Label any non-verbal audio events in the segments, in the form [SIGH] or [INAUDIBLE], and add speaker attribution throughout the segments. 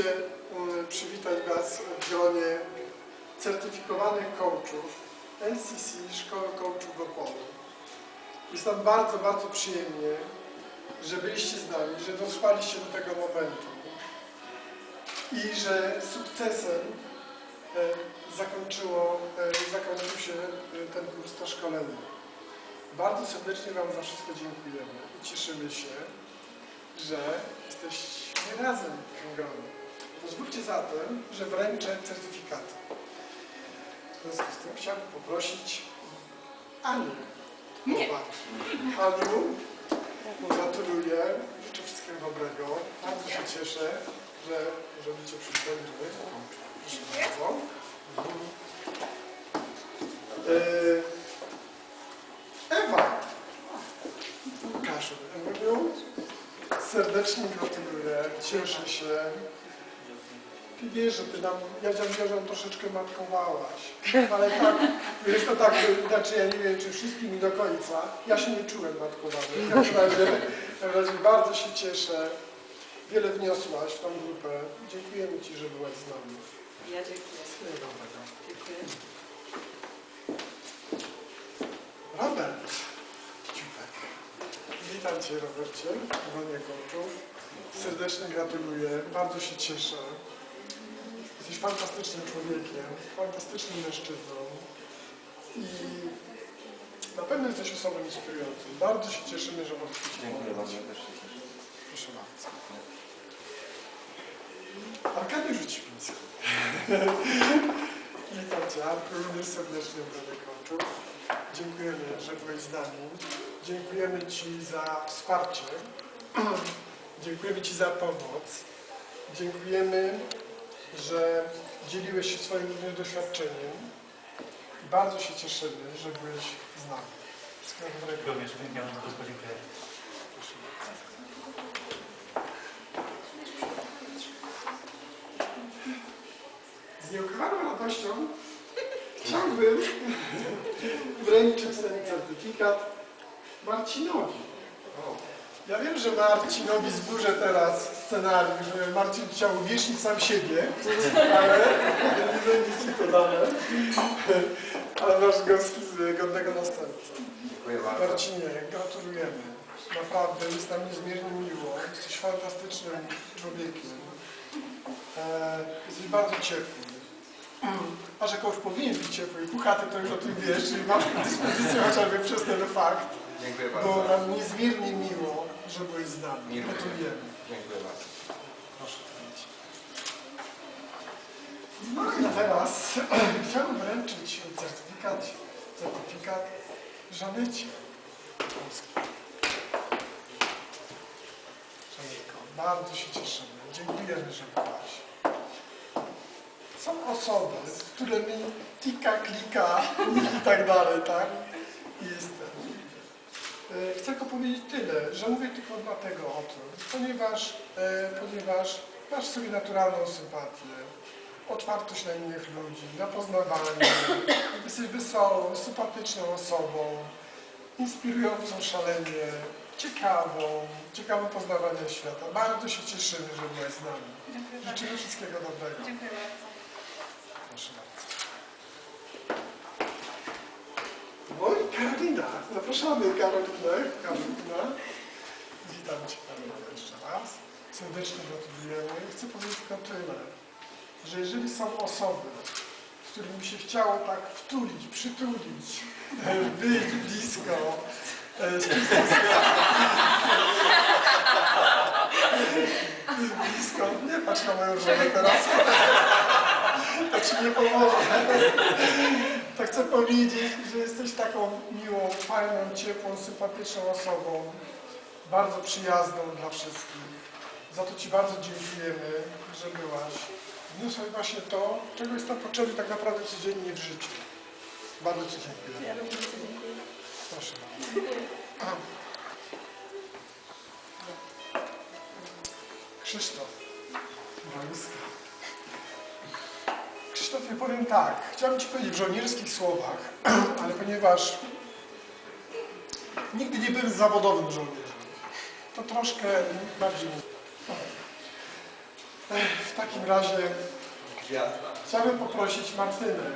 Speaker 1: mm, przywitać Was w gronie certyfikowanych coachów NCC Szkoły Coachów w Opolu. Jest nam bardzo, bardzo przyjemnie, że byliście z nami, że dotrwaliście do tego momentu i że sukcesem e, zakończyło, e, zakończył się e, ten kurs, to szkolenie. Bardzo serdecznie Wam za wszystko dziękujemy i cieszymy się, że jesteśmy razem w tym gronie. Pozwólcie zatem, że wręczę certyfikaty. W związku z tym chciałbym poprosić Anię.
Speaker 2: Nie.
Speaker 1: Aniu, gratuluję, życzę wszystkiego dobrego. Bardzo się cieszę, że możemy Cię przedstawić. Proszę bardzo. E, Ewa Kaszur, Ewuniu, serdecznie gratuluję, cieszę się. Ty wiesz, że ty nam, ja wiem, że nam troszeczkę matkowałaś, ale tak, wiesz, to tak, znaczy ja nie wiem, czy wszystkim i do końca, ja się nie czułem matkowany. W każdym razie, w razie bardzo się cieszę. Wiele wniosłaś w tą grupę. Dziękujemy Ci, że byłaś z nami.
Speaker 2: Ja dziękuję.
Speaker 1: Wszystkiego dobrego.
Speaker 2: Dziękuję.
Speaker 1: Robert Ciupek. Witam Cię, Robercie, w gronie kołczów. Serdecznie gratuluję, bardzo się cieszę. Fantastycznym człowiekiem, fantastycznym mężczyzną i na pewno jesteś osobą inspirującą. Bardzo się cieszymy, że możesz być
Speaker 3: Dziękuję bardzo.
Speaker 1: Proszę bardzo. Arkadiusz Ćwiński. [LAUGHS] Witam Cię, Arku, również serdecznie w. Dziękujemy, że byłeś z nami. Dziękujemy Ci za wsparcie. [CLEARS THROAT] Dziękujemy Ci za pomoc. Dziękujemy, że dzieliłeś się swoim doświadczeniem. I bardzo się cieszymy, że byłeś z nami. Wszystkiego dobrego.
Speaker 3: Również miałem to podziękuję.
Speaker 1: Proszę bardzo. Z nieukrywaną radością chciałbym wręczyć ten certyfikat Marcinowi. Ja wiem, że Marcinowi zburzę teraz scenariusz, że Marcin chciał uwiecznić sam siebie, ale nie będzie ci to dane. Ale masz go z godnego następcę.
Speaker 3: Dziękuję bardzo.
Speaker 1: Marcinie, gratulujemy. Naprawdę jest nam niezmiernie miło. Jesteś fantastycznym człowiekiem. E, jesteś bardzo ciepły. [CLEARS THROAT] A że kogoś powinien być ciepły i puchaty, to już o tym wiesz, czyli masz dyspozycję chociażby przez ten fakt.
Speaker 3: Dziękuję
Speaker 1: Było
Speaker 3: bardzo.
Speaker 1: nam niezmiernie miło, że byłeś z nami. Gratulujemy.
Speaker 3: Dziękuję bardzo.
Speaker 1: Proszę. No i teraz [CLEARS THROAT] chciałbym wręczyć certyfikat, certyfikat Żanecie Polskiej. Żanetko, bardzo się cieszymy. Dziękujemy, że byłaś. Osoby, z którymi tika, klika i tak dalej, tak? Jestem. E, Chcę tylko powiedzieć tyle, że mówię tylko dlatego o tym, ponieważ, e, ponieważ masz w sobie naturalną sympatię, otwartość na innych ludzi, na poznawanie, [COUGHS] jesteś wesołą, sympatyczną osobą, inspirującą szalenie, ciekawą, ciekawą poznawania świata. Bardzo się cieszymy, że byłaś z nami.
Speaker 2: Dziękuję bardzo.
Speaker 1: Życzymy wszystkiego dobrego.
Speaker 2: Dziękuję bardzo.
Speaker 1: Proszę bardzo. I Karolina. Zapraszamy Karolinę. Karolina. Witam Cię Karolina jeszcze raz. Serdecznie gratulujemy. Chcę powiedzieć tylko tyle, że jeżeli są osoby, z którymi się chciało tak wtulić, przytulić, [LAUGHS] być blisko, e, [LAUGHS] blisko, nie patrz na moją żonę teraz, to Ci nie pomoże. [LAUGHS] To chcę powiedzieć, że jesteś taką miłą, fajną, ciepłą, sympatyczną osobą, bardzo przyjazną dla wszystkich. Za to Ci bardzo dziękujemy, że byłaś. Wniosłeś właśnie to, czego jest nam potrzebne tak naprawdę codziennie w życiu. Bardzo Ci dziękuję.
Speaker 2: Ja również dziękuję.
Speaker 1: Proszę bardzo. Krzysztof tak. Chciałbym Ci powiedzieć w żołnierskich słowach, [CLEARS THROAT] ale ponieważ nigdy nie byłem zawodowym żołnierzem, to troszkę bardziej... W takim razie chciałbym poprosić Martynę.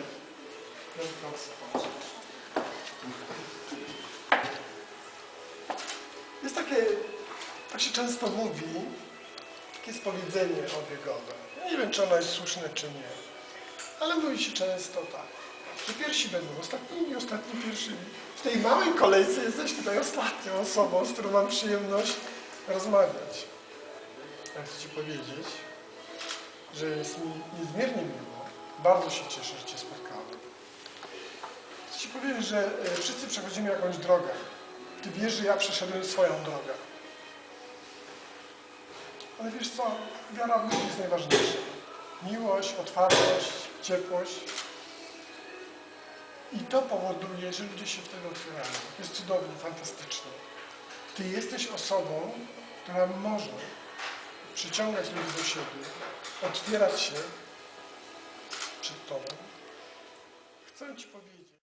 Speaker 1: Jest takie, tak się często mówi, takie jest powiedzenie obiegowe. Ja nie wiem, czy ono jest słuszne, czy nie. Ale mówi się często tak, że pierwsi będą ostatnimi, ostatni pierwszymi. W tej małej kolejce jesteś tutaj ostatnią osobą, z którą mam przyjemność rozmawiać. Ja chcę Ci powiedzieć, że jest mi niezmiernie miło. Bardzo się cieszę, że Cię spotkałem. Chcę Ci powiedzieć, że e, wszyscy przechodzimy jakąś drogę. Ty wiesz, że ja przeszedłem swoją drogę. Ale wiesz co, wiara w jest najważniejsza. Miłość, otwartość, ciepłość. I to powoduje, że ludzie się wtedy otwierają. Jest cudownie, fantastycznie. Ty jesteś osobą, która może przyciągać ludzi do siebie, otwierać się przed Tobą. Chcę Ci powiedzieć.